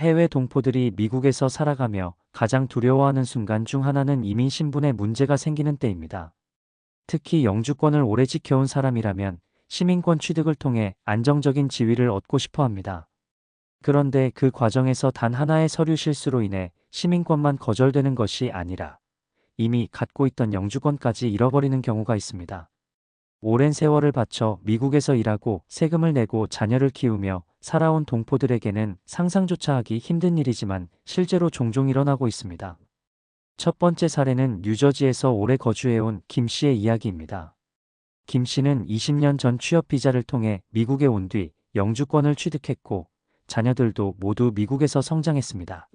해외 동포들이 미국에서 살아가며 가장 두려워하는 순간 중 하나는 이민 신분에 문제가 생기는 때입니다. 특히 영주권을 오래 지켜온 사람이라면 시민권 취득을 통해 안정적인 지위를 얻고 싶어 합니다. 그런데 그 과정에서 단 하나의 서류 실수로 인해 시민권만 거절되는 것이 아니라 이미 갖고 있던 영주권까지 잃어버리는 경우가 있습니다. 오랜 세월을 바쳐 미국에서 일하고 세금을 내고 자녀를 키우며 살아온 동포들에게는 상상조차 하기 힘든 일이지만 실제로 종종 일어나고 있습니다. 첫 번째 사례는 뉴저지에서 오래 거주해온 김 씨의 이야기입니다. 김 씨는 20년 전 취업 비자를 통해 미국에 온 뒤 영주권을 취득했고 자녀들도 모두 미국에서 성장했습니다.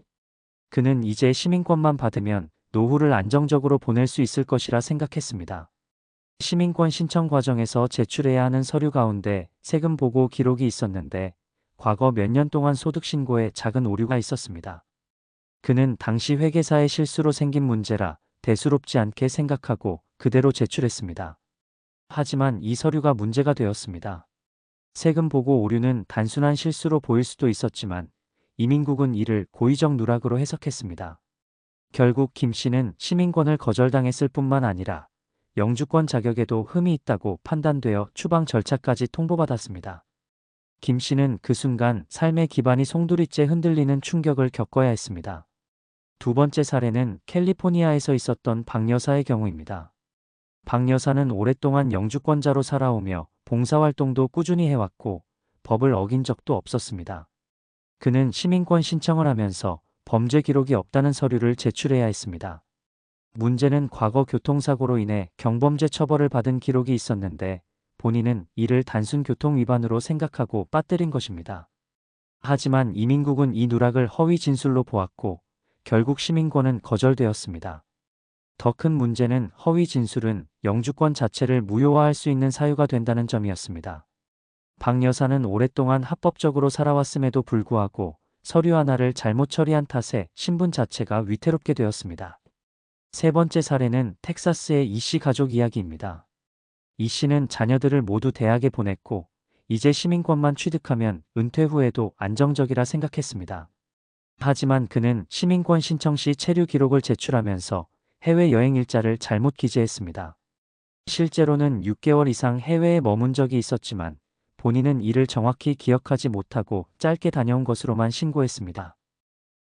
그는 이제 시민권만 받으면 노후를 안정적으로 보낼 수 있을 것이라 생각했습니다. 시민권 신청 과정에서 제출해야 하는 서류 가운데 세금 보고 기록이 있었는데 과거 몇 년 동안 소득 신고에 작은 오류가 있었습니다. 그는 당시 회계사의 실수로 생긴 문제라 대수롭지 않게 생각하고 그대로 제출했습니다. 하지만 이 서류가 문제가 되었습니다. 세금 보고 오류는 단순한 실수로 보일 수도 있었지만 이민국은 이를 고의적 누락으로 해석했습니다. 결국 김 씨는 시민권을 거절당했을 뿐만 아니라 영주권 자격에도 흠이 있다고 판단되어 추방 절차까지 통보받았습니다. 김 씨는 그 순간 삶의 기반이 송두리째 흔들리는 충격을 겪어야 했습니다. 두 번째 사례는 캘리포니아에서 있었던 박 여사의 경우입니다. 박 여사는 오랫동안 영주권자로 살아오며 봉사활동도 꾸준히 해왔고 법을 어긴 적도 없었습니다. 그는 시민권 신청을 하면서 범죄 기록이 없다는 서류를 제출해야 했습니다. 문제는 과거 교통사고로 인해 경범죄 처벌을 받은 기록이 있었는데 본인은 이를 단순 교통 위반으로 생각하고 빠뜨린 것입니다. 하지만 이민국은 이 누락을 허위 진술로 보았고 결국 시민권은 거절되었습니다. 더 큰 문제는 허위 진술은 영주권 자체를 무효화할 수 있는 사유가 된다는 점이었습니다. 박 여사는 오랫동안 합법적으로 살아왔음에도 불구하고 서류 하나를 잘못 처리한 탓에 신분 자체가 위태롭게 되었습니다. 세 번째 사례는 텍사스의 이 씨 가족 이야기입니다. 이 씨는 자녀들을 모두 대학에 보냈고 이제 시민권만 취득하면 은퇴 후에도 안정적이라 생각했습니다. 하지만 그는 시민권 신청 시 체류 기록을 제출하면서 해외 여행 일자를 잘못 기재했습니다. 실제로는 6개월 이상 해외에 머문 적이 있었지만 본인은 이를 정확히 기억하지 못하고 짧게 다녀온 것으로만 신고했습니다.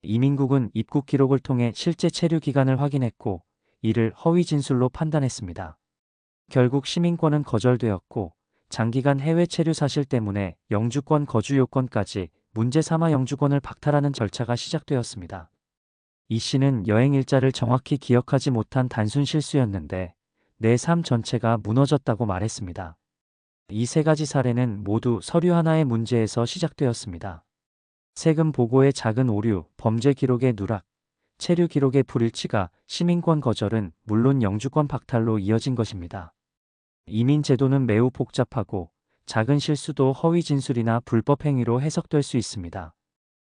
이민국은 입국 기록을 통해 실제 체류 기간을 확인했고 이를 허위 진술로 판단했습니다. 결국 시민권은 거절되었고 장기간 해외 체류 사실 때문에 영주권 거주 요건까지 문제 삼아 영주권을 박탈하는 절차가 시작되었습니다. 이 씨는 여행 일자를 정확히 기억하지 못한 단순 실수였는데 내 삶 전체가 무너졌다고 말했습니다. 이 세 가지 사례는 모두 서류 하나의 문제에서 시작되었습니다. 세금 보고의 작은 오류, 범죄 기록의 누락, 체류 기록의 불일치가 시민권 거절은 물론 영주권 박탈로 이어진 것입니다. 이민 제도는 매우 복잡하고 작은 실수도 허위 진술이나 불법 행위로 해석될 수 있습니다.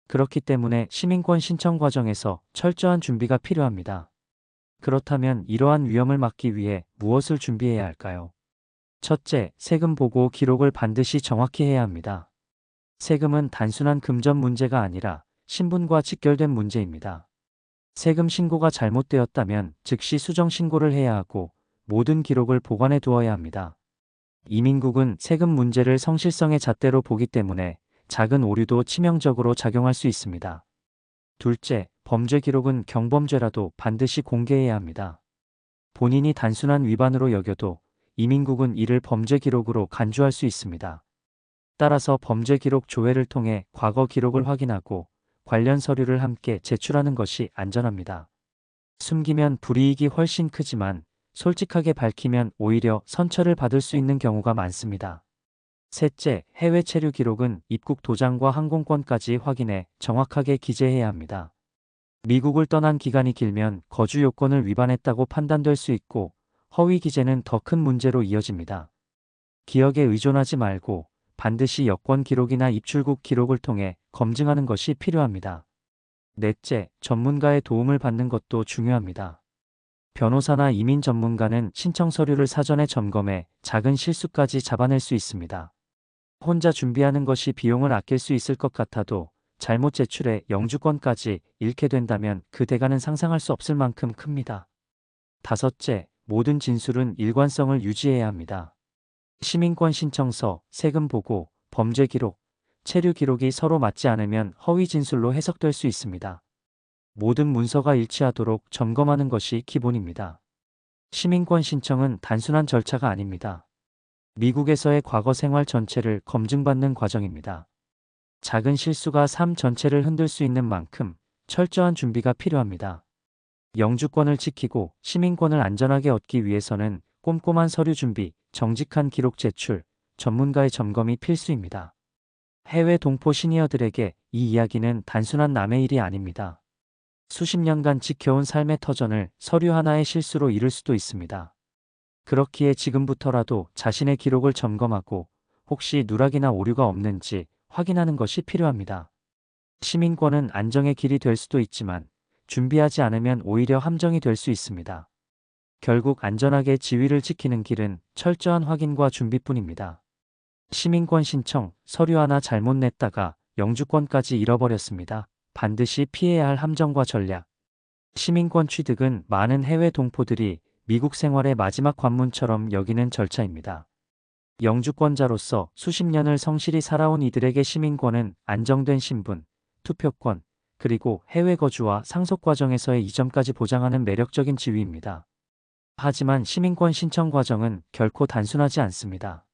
그렇기 때문에 시민권 신청 과정에서 철저한 준비가 필요합니다. 그렇다면 이러한 위험을 막기 위해 무엇을 준비해야 할까요? 첫째, 세금 보고 기록을 반드시 정확히 해야 합니다. 세금은 단순한 금전 문제가 아니라 신분과 직결된 문제입니다. 세금 신고가 잘못되었다면 즉시 수정 신고를 해야 하고 모든 기록을 보관해 두어야 합니다. 이민국은 세금 문제를 성실성의 잣대로 보기 때문에 작은 오류도 치명적으로 작용할 수 있습니다. 둘째, 범죄 기록은 경범죄라도 반드시 공개해야 합니다. 본인이 단순한 위반으로 여겨도 이민국은 이를 범죄 기록으로 간주할 수 있습니다. 따라서 범죄 기록 조회를 통해 과거 기록을 확인하고 관련 서류를 함께 제출하는 것이 안전합니다. 숨기면 불이익이 훨씬 크지만 솔직하게 밝히면 오히려 선처를 받을 수 있는 경우가 많습니다. 셋째, 해외 체류 기록은 입국 도장과 항공권까지 확인해 정확하게 기재해야 합니다. 미국을 떠난 기간이 길면 거주 요건을 위반했다고 판단될 수 있고 허위 기재는 더 큰 문제로 이어집니다. 기억에 의존하지 말고 반드시 여권 기록이나 입출국 기록을 통해 검증하는 것이 필요합니다. 넷째, 전문가의 도움을 받는 것도 중요합니다. 변호사나 이민 전문가는 신청 서류를 사전에 점검해 작은 실수까지 잡아낼 수 있습니다. 혼자 준비하는 것이 비용을 아낄 수 있을 것 같아도 잘못 제출해 영주권까지 잃게 된다면 그 대가는 상상할 수 없을 만큼 큽니다. 다섯째, 모든 진술은 일관성을 유지해야 합니다. 시민권 신청서, 세금 보고, 범죄 기록, 체류 기록이 서로 맞지 않으면 허위 진술로 해석될 수 있습니다. 모든 문서가 일치하도록 점검하는 것이 기본입니다. 시민권 신청은 단순한 절차가 아닙니다. 미국에서의 과거 생활 전체를 검증받는 과정입니다. 작은 실수가 삶 전체를 흔들 수 있는 만큼 철저한 준비가 필요합니다. 영주권을 지키고 시민권을 안전하게 얻기 위해서는 꼼꼼한 서류 준비, 정직한 기록 제출, 전문가의 점검이 필수입니다. 해외 동포 시니어들에게 이 이야기는 단순한 남의 일이 아닙니다. 수십 년간 지켜온 삶의 터전을 서류 하나의 실수로 잃을 수도 있습니다. 그렇기에 지금부터라도 자신의 기록을 점검하고 혹시 누락이나 오류가 없는지 확인하는 것이 필요합니다. 시민권은 안정의 길이 될 수도 있지만 준비하지 않으면 오히려 함정이 될 수 있습니다. 결국 안전하게 지위를 지키는 길은 철저한 확인과 준비뿐입니다. 시민권 신청, 서류 하나 잘못 냈다가 영주권까지 잃어버렸습니다. 반드시 피해야 할 함정과 전략. 시민권 취득은 많은 해외 동포들이 미국 생활의 마지막 관문처럼 여기는 절차입니다. 영주권자로서 수십 년을 성실히 살아온 이들에게 시민권은 안정된 신분, 투표권, 그리고 해외 거주와 상속 과정에서의 이점까지 보장하는 매력적인 지위입니다. 하지만 시민권 신청 과정은 결코 단순하지 않습니다.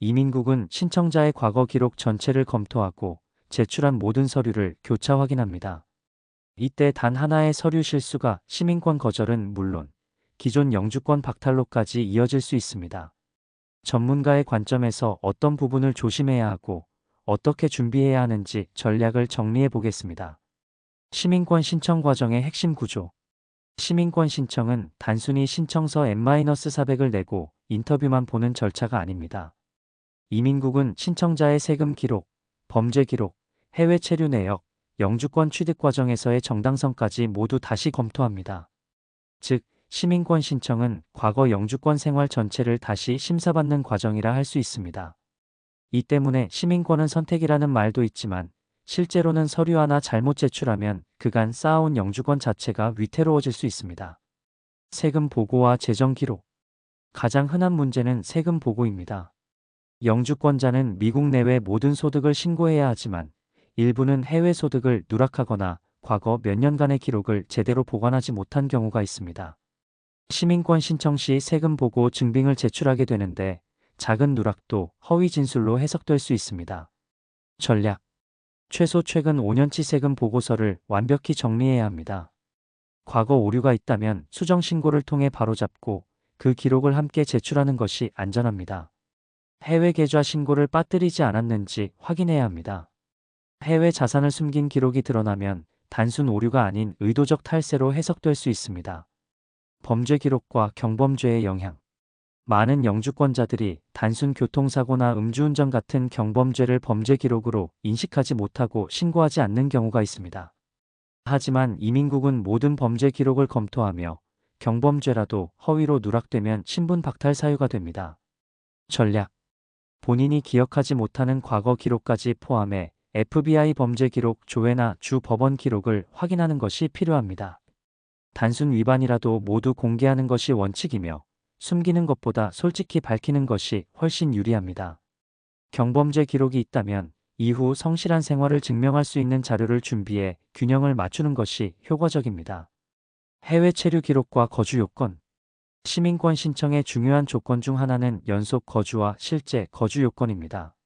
이민국은 신청자의 과거 기록 전체를 검토하고 제출한 모든 서류를 교차 확인합니다. 이때 단 하나의 서류 실수가 시민권 거절은 물론 기존 영주권 박탈로까지 이어질 수 있습니다. 전문가의 관점에서 어떤 부분을 조심해야 하고 어떻게 준비해야 하는지 전략을 정리해 보겠습니다. 시민권 신청 과정의 핵심 구조. 시민권 신청은 단순히 신청서 N-400을 내고 인터뷰만 보는 절차가 아닙니다. 이민국은 신청자의 세금 기록, 범죄 기록, 해외 체류 내역, 영주권 취득 과정에서의 정당성까지 모두 다시 검토합니다. 즉, 시민권 신청은 과거 영주권 생활 전체를 다시 심사받는 과정이라 할 수 있습니다. 이 때문에 시민권은 선택이라는 말도 있지만 실제로는 서류 하나 잘못 제출하면 그간 쌓아온 영주권 자체가 위태로워질 수 있습니다. 세금 보고와 재정 기록. 가장 흔한 문제는 세금 보고입니다. 영주권자는 미국 내외 모든 소득을 신고해야 하지만 일부는 해외 소득을 누락하거나 과거 몇 년간의 기록을 제대로 보관하지 못한 경우가 있습니다. 시민권 신청 시 세금 보고 증빙을 제출하게 되는데 작은 누락도 허위 진술로 해석될 수 있습니다. 전략. 최소 최근 5년치 세금 보고서를 완벽히 정리해야 합니다. 과거 오류가 있다면 수정 신고를 통해 바로잡고 그 기록을 함께 제출하는 것이 안전합니다. 해외 계좌 신고를 빠뜨리지 않았는지 확인해야 합니다. 해외 자산을 숨긴 기록이 드러나면 단순 오류가 아닌 의도적 탈세로 해석될 수 있습니다. 범죄 기록과 경범죄의 영향. 많은 영주권자들이 단순 교통사고나 음주운전 같은 경범죄를 범죄 기록으로 인식하지 못하고 신고하지 않는 경우가 있습니다. 하지만 이민국은 모든 범죄 기록을 검토하며 경범죄라도 허위로 누락되면 신분 박탈 사유가 됩니다. 전략. 본인이 기억하지 못하는 과거 기록까지 포함해 FBI 범죄 기록 조회나 주 법원 기록을 확인하는 것이 필요합니다. 단순 위반이라도 모두 공개하는 것이 원칙이며 숨기는 것보다 솔직히 밝히는 것이 훨씬 유리합니다. 경범죄 기록이 있다면 이후 성실한 생활을 증명할 수 있는 자료를 준비해 균형을 맞추는 것이 효과적입니다. 해외 체류 기록과 거주 요건 시민권 신청의 중요한 조건 중 하나는 연속 거주와 실제 거주 요건입니다.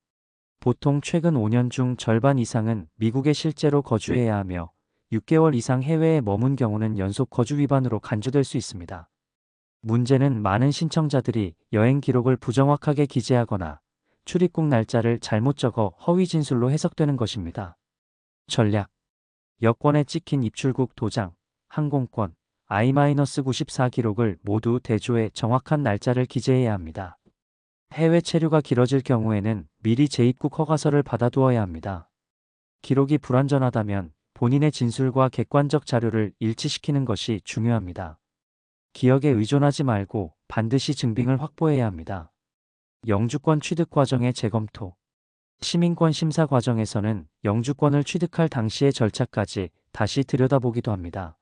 보통 최근 5년 중 절반 이상은 미국에 실제로 거주해야 하며 6개월 이상 해외에 머문 경우는 연속 거주 위반으로 간주될 수 있습니다. 문제는 많은 신청자들이 여행 기록을 부정확하게 기재하거나 출입국 날짜를 잘못 적어 허위 진술로 해석되는 것입니다. 전략 여권에 찍힌 입출국 도장, 항공권, I-94 기록을 모두 대조해 정확한 날짜를 기재해야 합니다. 해외 체류가 길어질 경우에는 미리 재입국 허가서를 받아두어야 합니다. 기록이 불완전하다면 본인의 진술과 객관적 자료를 일치시키는 것이 중요합니다. 기억에 의존하지 말고 반드시 증빙을 확보해야 합니다. 영주권 취득 과정의 재검토 시민권 심사 과정에서는 영주권을 취득할 당시의 절차까지 다시 들여다보기도 합니다.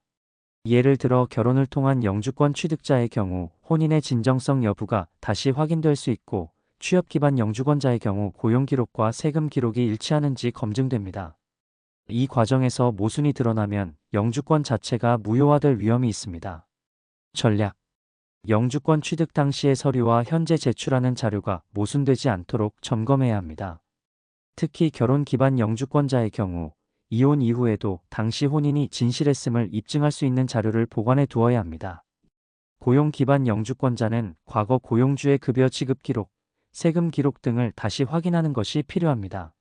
예를 들어 결혼을 통한 영주권 취득자의 경우 혼인의 진정성 여부가 다시 확인될 수 있고 취업 기반 영주권자의 경우 고용 기록과 세금 기록이 일치하는지 검증됩니다. 이 과정에서 모순이 드러나면 영주권 자체가 무효화될 위험이 있습니다. 전략 영주권 취득 당시의 서류와 현재 제출하는 자료가 모순되지 않도록 점검해야 합니다. 특히 결혼 기반 영주권자의 경우 이혼 이후에도 당시 혼인이 진실했음을 입증할 수 있는 자료를 보관해 두어야 합니다. 고용 기반 영주권자는 과거 고용주의 급여 지급 기록, 세금 기록 등을 다시 확인하는 것이 필요합니다.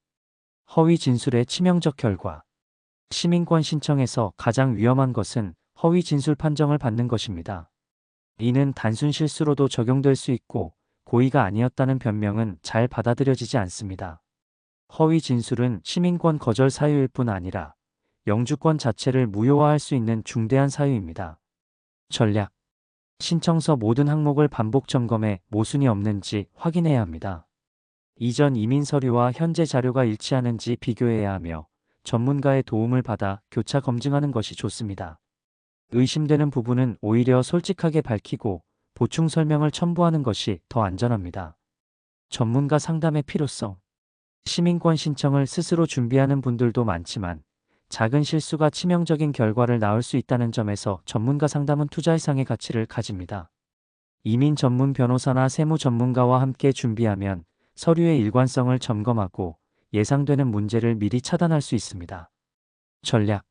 허위 진술의 치명적 결과 시민권 신청에서 가장 위험한 것은 허위 진술 판정을 받는 것입니다. 이는 단순 실수로도 적용될 수 있고 고의가 아니었다는 변명은 잘 받아들여지지 않습니다. 허위 진술은 시민권 거절 사유일 뿐 아니라 영주권 자체를 무효화할 수 있는 중대한 사유입니다. 전략 신청서 모든 항목을 반복 점검해 모순이 없는지 확인해야 합니다. 이전 이민 서류와 현재 자료가 일치하는지 비교해야 하며 전문가의 도움을 받아 교차 검증하는 것이 좋습니다. 의심되는 부분은 오히려 솔직하게 밝히고 보충 설명을 첨부하는 것이 더 안전합니다. 전문가 상담의 필요성 시민권 신청을 스스로 준비하는 분들도 많지만 작은 실수가 치명적인 결과를 낳을 수 있다는 점에서 전문가 상담은 투자 이상의 가치를 가집니다. 이민 전문 변호사나 세무 전문가와 함께 준비하면 서류의 일관성을 점검하고 예상되는 문제를 미리 차단할 수 있습니다. 전략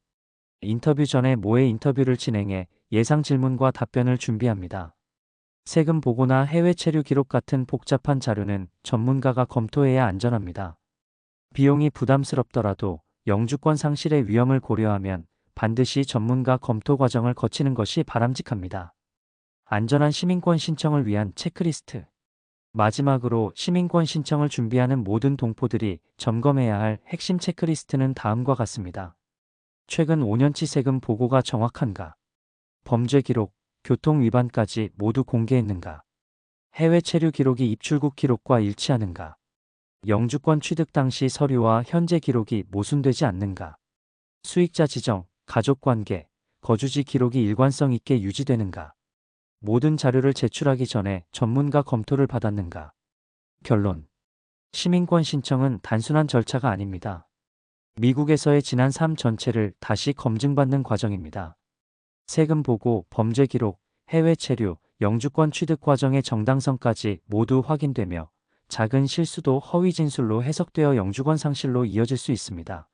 인터뷰 전에 모의 인터뷰를 진행해 예상 질문과 답변을 준비합니다. 세금 보고나 해외 체류 기록 같은 복잡한 자료는 전문가가 검토해야 안전합니다. 비용이 부담스럽더라도 영주권 상실의 위험을 고려하면 반드시 전문가 검토 과정을 거치는 것이 바람직합니다. 안전한 시민권 신청을 위한 체크리스트. 마지막으로 시민권 신청을 준비하는 모든 동포들이 점검해야 할 핵심 체크리스트는 다음과 같습니다. 최근 5년치 세금 보고가 정확한가? 범죄 기록, 교통 위반까지 모두 공개했는가? 해외 체류 기록이 입출국 기록과 일치하는가? 영주권 취득 당시 서류와 현재 기록이 모순되지 않는가? 수익자 지정, 가족 관계, 거주지 기록이 일관성 있게 유지되는가? 모든 자료를 제출하기 전에 전문가 검토를 받았는가? 결론. 시민권 신청은 단순한 절차가 아닙니다. 미국에서의 지난 삶 전체를 다시 검증받는 과정입니다. 세금 보고, 범죄 기록, 해외 체류, 영주권 취득 과정의 정당성까지 모두 확인되며 작은 실수도 허위 진술로 해석되어 영주권 상실로 이어질 수 있습니다.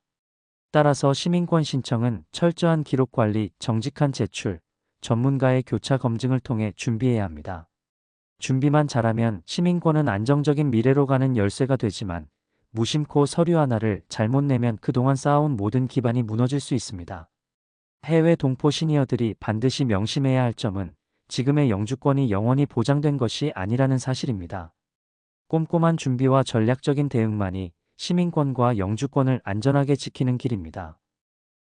따라서 시민권 신청은 철저한 기록 관리, 정직한 제출, 전문가의 교차 검증을 통해 준비해야 합니다. 준비만 잘하면 시민권은 안정적인 미래로 가는 열쇠가 되지만 무심코 서류 하나를 잘못 내면 그동안 쌓아온 모든 기반이 무너질 수 있습니다. 해외 동포 시니어들이 반드시 명심해야 할 점은 지금의 영주권이 영원히 보장된 것이 아니라는 사실입니다. 꼼꼼한 준비와 전략적인 대응만이 시민권과 영주권을 안전하게 지키는 길입니다.